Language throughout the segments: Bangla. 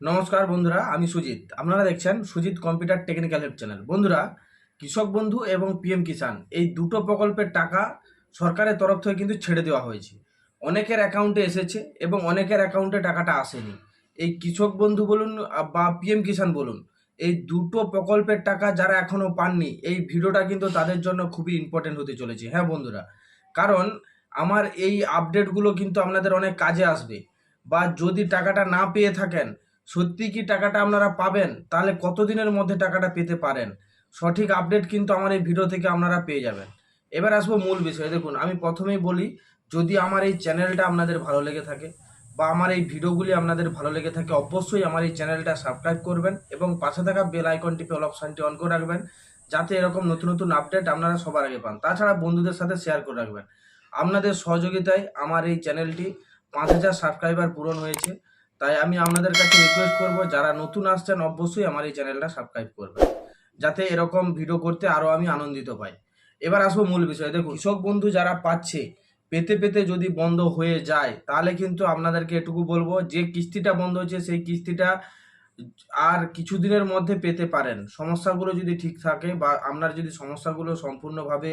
নমস্কার বন্ধুরা, আমি সুজিত। আপনারা দেখছেন Sujit computer technical help channel বন্ধুরা, কৃষক বন্ধু এবং পিএম কিষাণ এই দুটো প্রকল্পের টাকা সরকারের তরফ থেকে কিন্তু ছেড়ে দেওয়া হয়েছে। অনেকের অ্যাকাউন্টে এসেছে এবং অনেকের অ্যাকাউন্টে টাকাটা আসেনি। এই কৃষক বন্ধু বলুন বা পিএম কিষাণ বলুন, এই দুটো প্রকল্পের টাকা যারা এখনও পাননি, এই ভিডিওটা কিন্তু তাদের জন্য খুবই ইম্পর্টেন্ট হতে চলেছে। হ্যাঁ বন্ধুরা, কারণ আমার এই আপডেটগুলো কিন্তু আপনাদের অনেক কাজে আসবে। বা যদি টাকাটা না পেয়ে থাকেন সত্যি কি টাকাটা আপনারা পাবেন? তাহলে কতদিনের মধ্যে টাকাটা পেতে পারেন? সঠিক আপডেট কিন্তু আমার এই ভিডিও থেকে আপনারা পেয়ে যাবেন। এবার আসব মূল বিষয়। দেখুন, আমি প্রথমেই বলি, যদি আমার এই চ্যানেলটা আপনাদের ভালো লেগে থাকে বা আমার এই ভিডিওগুলি আপনাদের ভালো লেগে থাকে, অবশ্যই আমার এই চ্যানেলটা সাবস্ক্রাইব করবেন এবং পাশে থাকা বেল আইকন টিপে অল অপশানটি অন করে রাখবেন, যাতে এরকম নতুন নতুন আপডেট আপনারা সবার আগে পান। তাছাড়া বন্ধুদের সাথে শেয়ার করে রাখবেন। আপনাদের সহযোগিতায় আমার এই চ্যানেলটি পাঁচ হাজার সাবস্ক্রাইবার পূরণ হয়েছে। তাই আমি আপনাদের কাছে রিকোয়েস্ট করব, যারা নতুন আসছেন, অবশ্যই আমার এই চ্যানেলটা সাবস্ক্রাইব করবেন, যাতে এরকম ভিডিও করতে আরও আমি আনন্দিত পাই। এবার আসব মূল বিষয়। দেখুন, কৃষক বন্ধু যারা পাচ্ছে, পেতে পেতে যদি বন্ধ হয়ে যায়, তাহলে কিন্তু আপনাদেরকে এটুকু বলব, যে কিস্তিটা বন্ধ হয়েছে সেই কিস্তিটা আর কিছুদিনের মধ্যে পেতে পারেন। সমস্যাগুলো যদি ঠিক থাকে বা আপনার যদি সমস্যাগুলো সম্পূর্ণভাবে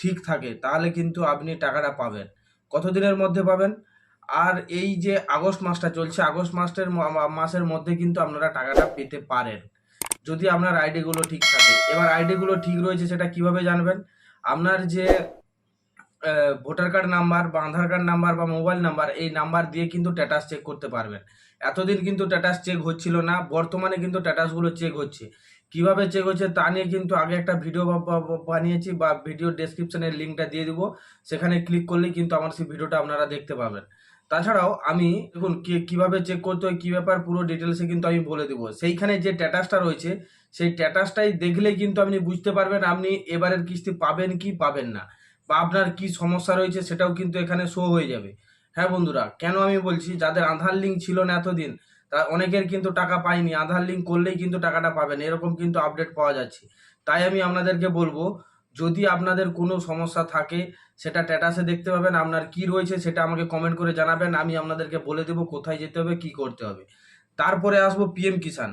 ঠিক থাকে, তাহলে কিন্তু আপনি টাকাটা পাবেন। কতদিনের মধ্যে পাবেন? আর এই যে আগস্ট মাসটা চলছে, আগস্ট মাসের মাসের মধ্যে কিন্তু আপনারা টাকাটা পেতে পারেন। যদি আপনার আইডিগুলো ঠিক থাকে। এবার আইডিগুলো ঠিক রয়েছে সেটা কীভাবে জানবেন? আপনার যে ভোটার কার্ড নাম্বার বা আধার কার্ড নাম্বার বা মোবাইল নাম্বার, এই নাম্বার দিয়ে কিন্তু স্ট্যাটাস চেক করতে পারবেন। এতদিন কিন্তু স্ট্যাটাস চেক হচ্ছিল না, বর্তমানে কিন্তু স্ট্যাটাসগুলো চেক হচ্ছে। কীভাবে চেক হচ্ছে তা নিয়ে কিন্তু আগে একটা ভিডিও বানিয়েছি বা ভিডিও ডেসক্রিপশনের লিঙ্কটা দিয়ে দিব। সেখানে ক্লিক করলেই কিন্তু আমার সেই ভিডিওটা আপনারা দেখতে পাবেন। তাছাড়াও আমি দেখুন কে কীভাবে চেক করতে হয়, কী ব্যাপার, পুরো ডিটেলসে কিন্তু আমি বলে দেবো। সেইখানে যে স্ট্যাটাসটা রয়েছে, সেই স্ট্যাটাসটাই দেখলেই কিন্তু আপনি বুঝতে পারবেন আপনি এবারের কিস্তি পাবেন কি পাবেন না বা আপনার কি সমস্যা রয়েছে সেটাও কিন্তু এখানে শো হয়ে যাবে। হ্যাঁ বন্ধুরা, কেন আমি বলছি? যাদের আধার লিঙ্ক ছিল না এতদিন, তা অনেকের কিন্তু টাকা পায়নি। আধার লিঙ্ক করলেই কিন্তু টাকাটা পাবেন, এরকম কিন্তু আপডেট পাওয়া যাচ্ছে। তাই আমি আপনাদেরকে বলব যদি আপনাদের কোনো সমস্যা থাকে, সেটা স্ট্যাটাসে দেখতে পাবেন, আপনার কি রয়েছে সেটা আমাকে কমেন্ট করে জানাবেন, আমি আপনাদেরকে বলে দেবো কোথায় যেতে হবে, কি করতে হবে। তারপরে আসব পিএম কিষাণ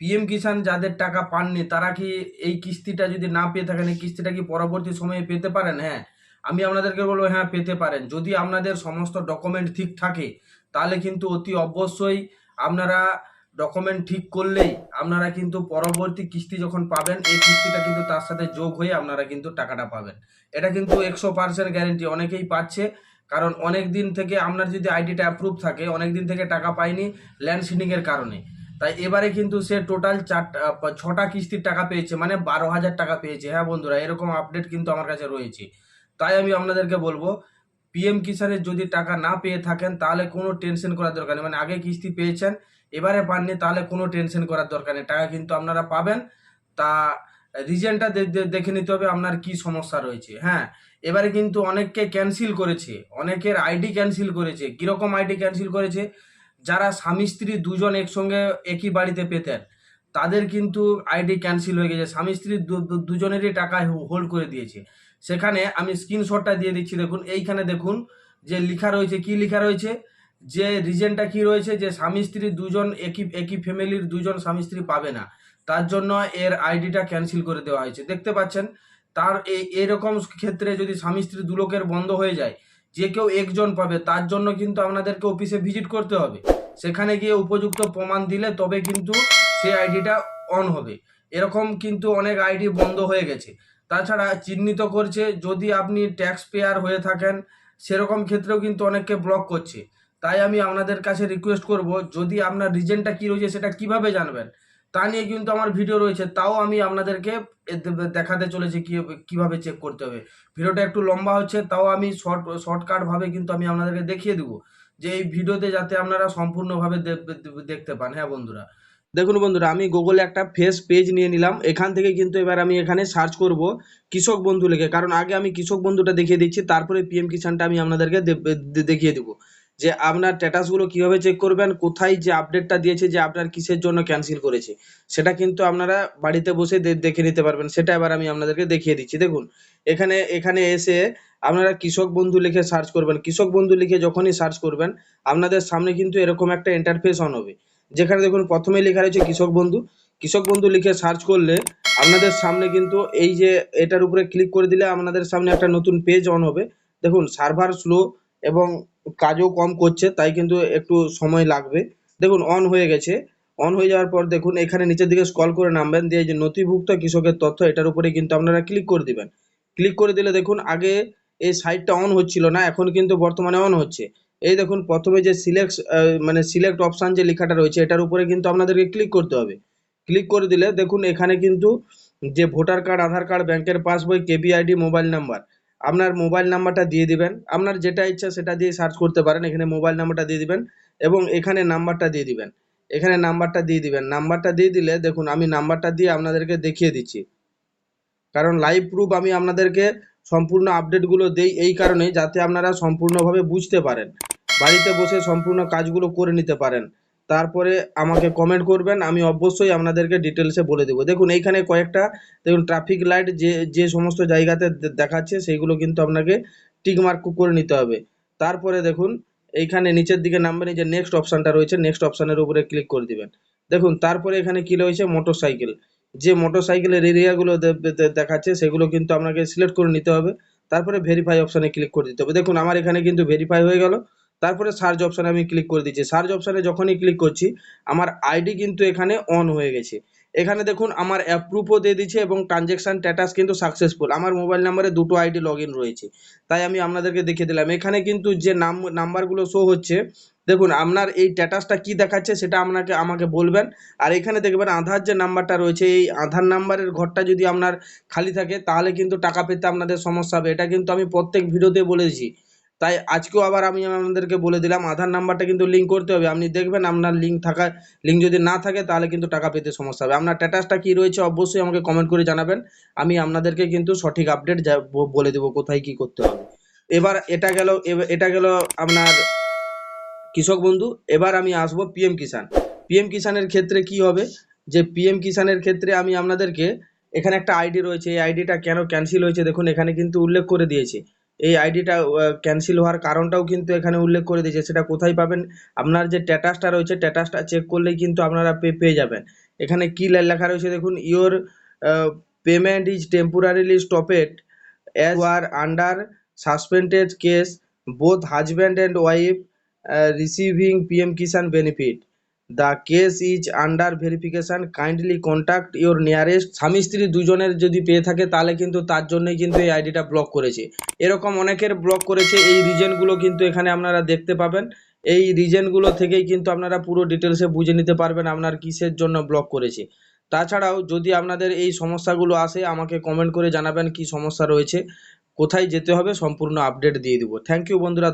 পিএম কিষাণ যাদের টাকা পাননি, তারা কি এই কিস্তিটা যদি না পেয়ে থাকেন, এই কিস্তিটা কি পরবর্তী সময়ে পেতে পারেন? হ্যাঁ আমি আপনাদেরকে বলব হ্যাঁ পেতে পারেন। যদি আপনাদের সমস্ত ডকুমেন্ট ঠিক থাকে, তাহলে কিন্তু অতি অবশ্যই আপনারা ডকুমেন্ট ঠিক করলেই আপনারা কিন্তু পরবর্তী কিস্তি যখন পাবেন, এই কিস্তিটা কিন্তু তার সাথে যোগ হয়ে আপনারা কিন্তু টাকাটা পাবেন। এটা কিন্তু একশো পার্সেন্ট গ্যারেন্টি অনেকেই পাচ্ছে, কারণ অনেক দিন থেকে আপনার যদি আইডিটা অ্যাপ্রুভ থাকে, অনেক দিন থেকে টাকা পায়নি ল্যান্ড সিডিংয়ের কারণে। তাই এবারে কিন্তু সে টোটাল চারটা ছটা কিস্তির টাকা পেয়েছে মানে বারো হাজার টাকা পেয়েছে। হ্যাঁ বন্ধুরা, এরকম আপডেট কিন্তু আমার কাছে রয়েছে। তাই আমি আপনাদেরকে বলব পিএম কিষানের যদি টাকা না পেয়ে থাকেন, তাহলে কোনো টেনশন করার দরকার নেই। মানে আগে কিস্তি পেয়েছেন এবারে পাননি, তাহলে কোনো টেনশন করার দরকার নেই। টাকা কিন্তু আপনারা পাবেন। তা রিজনটা দেখে নিতে হবে আপনার কি সমস্যা রয়েছে। হ্যাঁ এবারে কিন্তু অনেককে ক্যান্সেল করেছে। অনেকের আইডি ক্যান্সেল করেছে। কীরকম আইডি ক্যান্সেল করেছে? যারা স্বামী, স্ত্রী দুজন একসঙ্গে একই বাড়িতে পেতেন, তাদের কিন্তু আইডি ক্যান্সেল হয়ে গেছে। স্বামী, স্ত্রী দুজনেরই টাকা হোল্ড করে দিয়েছে। সেখানে আমি স্ক্রিনশটটা দিয়ে দিচ্ছি। দেখুন, এইখানে দেখুন যে লেখা রয়েছে। কি লেখা রয়েছে? যে রিজনটা কি রয়েছে যে স্বামী স্ত্রী দুজন একই একই ফ্যামিলির দুজন স্বামী স্ত্রী পাবে না, তার জন্য এর আইডিটা ক্যান্সেল করে দেওয়া হয়েছে। দেখতে পাচ্ছেন, তার এই এরকম ক্ষেত্রে যদি স্বামী স্ত্রী দু লোকের বন্ধ হয়ে যায়, যে কেউ একজন পাবে, তার জন্য কিন্তু আপনাদেরকে অফিসে ভিজিট করতে হবে। সেখানে গিয়ে উপযুক্ত প্রমাণ দিলে তবে কিন্তু সেই আইডিটা অন হবে। এরকম কিন্তু অনেক আইডি বন্ধ হয়ে গেছে। তাছাড়া চিহ্নিত করছে, যদি আপনি ট্যাক্স পেয়ার হয়ে থাকেন, সেরকম ক্ষেত্রেও কিন্তু অনেককে ব্লক করছে। তাই আমি আপনাদের কাছে রিকোয়েস্ট করব, যদি আপনার রিজনটা কী রয়েছে সেটা কীভাবে জানবেন? তা নিয়ে কিন্তু আমার ভিডিও রয়েছে, তাও আমি আপনাদেরকে দেখাতে চলেছি কীভাবে চেক করতে হবে। ভিডিওটা একটু লম্বা হচ্ছে, তাও আমি শর্ট শর্টকাটভাবে কিন্তু আমি আপনাদেরকে দেখিয়ে দেবো, যে এই ভিডিওতে যাতে আপনারা সম্পূর্ণভাবে দেখতে পান। হ্যাঁ বন্ধুরা, দেখুন বন্ধুরা, আমি গুগলে একটা ফেস পেজ নিয়ে নিলাম, এখান থেকে কিন্তু এবার আমি এখানে সার্চ করব কৃষক বন্ধু লিখে কারণ আগে আমি কৃষক বন্ধুটা দেখিয়ে দিচ্ছি, তারপরে পিএম কিষানটা আমি আপনাদেরকে দেখিয়ে দেবো। যে আপনার স্ট্যাটাসগুলো কীভাবে চেক করবেন, কোথায় যে আপডেটটা দিয়েছে, যে আপনার কিসের জন্য ক্যান্সেল করেছে, সেটা কিন্তু আপনারা বাড়িতে বসে দেখে নিতে পারবেন। সেটা এবার আমি আপনাদেরকে দেখিয়ে দিচ্ছি। দেখুন, এখানে এখানে এসে আপনারা কৃষক বন্ধু লিখে সার্চ করবেন। কৃষক বন্ধু লিখে যখনই সার্চ করবেন, আপনাদের সামনে কিন্তু এরকম একটা ইন্টারফেস অন হবে। যেখানে দেখুন, প্রথমে লেখা রয়েছে কৃষক বন্ধু। কৃষক বন্ধু লিখে সার্চ করলে আপনাদের সামনে কিন্তু এই যে এটার উপরে ক্লিক করে দিলে আপনাদের সামনে একটা নতুন পেজ অন হবে। দেখুন সার্ভার স্লো এবং কাজও কম করছে, তাই কিন্তু একটু সময় লাগবে। দেখুন অন হয়ে গেছে। অন হয়ে যাওয়ার পর দেখুন, এখানে নিচের দিকে স্ক্রল করে নামবেন, দিয়ে যে নথিভুক্ত কৃষকের তথ্য, এটার উপরে কিন্তু আপনারা ক্লিক করে দিবেন। ক্লিক করে দিলে দেখুন, আগে এই সাইটটা অন হচ্ছিল না, এখন কিন্তু বর্তমানে অন হচ্ছে। এই দেখুন, প্রথমে যে সিলেক্ট মানে সিলেক্ট অপশান যে লেখাটা রয়েছে, এটার উপরে কিন্তু আপনাদেরকে ক্লিক করতে হবে। ক্লিক করে দিলে দেখুন, এখানে কিন্তু যে ভোটার কার্ড আধার কার্ড ব্যাংকের পাসবই কেপিআইডি মোবাইল নাম্বার আপনার মোবাইল নাম্বারটা দিয়ে দিবেন। আপনার যেটা ইচ্ছা সেটা দিয়ে সার্চ করতে পারেন, এখানে মোবাইল নাম্বারটা দিয়ে দিবেন এবং এখানে নাম্বারটা দিয়ে দিবেন। এখানে নাম্বারটা দিয়ে দিবেন। নাম্বারটা দিয়ে দিলে দেখুন, আমি নাম্বারটা দিয়ে আপনাদেরকে দেখিয়ে দিচ্ছি। কারণ লাইভ প্রুফ আমি আপনাদেরকে সম্পূর্ণ আপডেটগুলো দেই এই কারণেই, যাতে আপনারা সম্পূর্ণভাবে বুঝতে পারেন। বাড়িতে বসে সম্পূর্ণ কাজগুলো করে নিতে পারেন। তারপরে আমাকে কমেন্ট করবেন, আমি অবশ্যই আপনাদেরকে ডিটেলসে বলে দেবো। দেখুন, এইখানে কয়েকটা, দেখুন ট্রাফিক লাইট যে যে সমস্ত জায়গাতে দেখাচ্ছে, সেইগুলো কিন্তু আপনাকে টিকমার্ক করে নিতে হবে। তারপরে দেখুন, এইখানে নিচের দিকে নামবেন, এই যে নেক্সট অপশানটা রয়েছে নেক্সট অপশানের উপরে ক্লিক করে দিবেন। দেখুন, তারপরে এখানে কী রয়েছে? মোটর সাইকেল যে মোটর সাইকেলের এরিয়াগুলো দেখাচ্ছে, সেগুলো কিন্তু আপনাকে সিলেক্ট করে নিতে হবে। তারপরে ভেরিফাই অপশানে ক্লিক করে দিতে হবে। দেখুন, আমার এখানে কিন্তু ভেরিফাই হয়ে গেল। তারপরে সার্চ অপশানে আমি ক্লিক করে দিচ্ছি। সার্চ অপশানে যখনই ক্লিক করছি, আমার আইডি কিন্তু এখানে অন হয়ে গেছে। এখানে দেখুন, আমার অ্যাপ্রুভও দিয়ে দিচ্ছে এবং ট্রানজ্যাকশান স্ট্যাটাস কিন্তু সাকসেসফুল আমার মোবাইল নাম্বারে দুটো আইডি লগ রয়েছে। তাই আমি আপনাদেরকে দেখিয়ে দিলাম। এখানে কিন্তু যে নাম নাম্বারগুলো শো হচ্ছে, দেখুন, আপনার এই স্ট্যাটাসটা কি দেখাচ্ছে সেটা আপনাকে, আমাকে বলবেন। আর এখানে দেখবেন, আধার যে নাম্বারটা রয়েছে, এই আধার নাম্বারের ঘরটা যদি আপনার খালি থাকে, তাহলে কিন্তু টাকা পেতে আপনাদের সমস্যা হবে। এটা কিন্তু আমি প্রত্যেক ভিডিওতে বলেছি। তাই আজকেও আবার আমি আপনাদেরকে বলে দিলাম, আধার নাম্বারটা কিন্তু লিঙ্ক করতে হবে। আপনি দেখবেন আপনার লিঙ্ক থাকা লিঙ্ক যদি না থাকে তাহলে কিন্তু টাকা পেতে সমস্যা হবে। আপনার স্ট্যাটাসটা কী রয়েছে অবশ্যই আমাকে কমেন্ট করে জানাবেন। আমি আপনাদেরকে কিন্তু সঠিক আপডেট বলে দেবো কোথায় কী করতে হবে। এবার এটা গেল এটা গেল আপনার কৃষক বন্ধু, এবার আমি আসব পিএম কিষান পিএম কিষানের ক্ষেত্রে কি হবে? যে পিএম কিষানের ক্ষেত্রে আমি আপনাদেরকে এখানে একটা আইডি রয়েছে। এই আইডিটা কেন ক্যান্সেল হয়েছে? দেখুন, এখানে কিন্তু উল্লেখ করে দিয়েছে। এই আইডিটা ক্যান্সেল হওয়ার কারণটাও কিন্তু এখানে উল্লেখ করে দিয়েছে। সেটা কোথায় পাবেন? আপনার যে স্ট্যাটাসটা রয়েছে স্ট্যাটাসটা চেক করলেই কিন্তু আপনারা পে পেয়ে যাবেন। এখানে কি লেখা রয়েছে দেখুন your payment is temporarily stopped as are under suspended case both husband and wife receiving PM Kisan benefit the case is under verification kindly contact your nearest স্বামী স্ত্রী দুজনের যদি পেয়ে থাকে, তাহলে কিন্তু তার জন্যই কিন্তু এই আইডিটা ব্লক করেছে। এরকম অনেকের ব্লক করেছে, এই রিজনগুলো কিন্তু এখানে আপনারা দেখতে পাবেন। এই রিজনগুলো থেকেই কিন্তু আপনারা পুরো ডিটেলসে বুঝে নিতে পারবেন আপনার কিসের জন্য ব্লক করেছে। তাছাড়াও যদি আপনাদের এই সমস্যাগুলো আসে, আমাকে কমেন্ট করে জানাবেন কি সমস্যা রয়েছে। কোথায় যেতে হবে, সম্পূর্ণ আপডেট দিয়ে দিব। থ্যাংক ইউ বন্ধুরা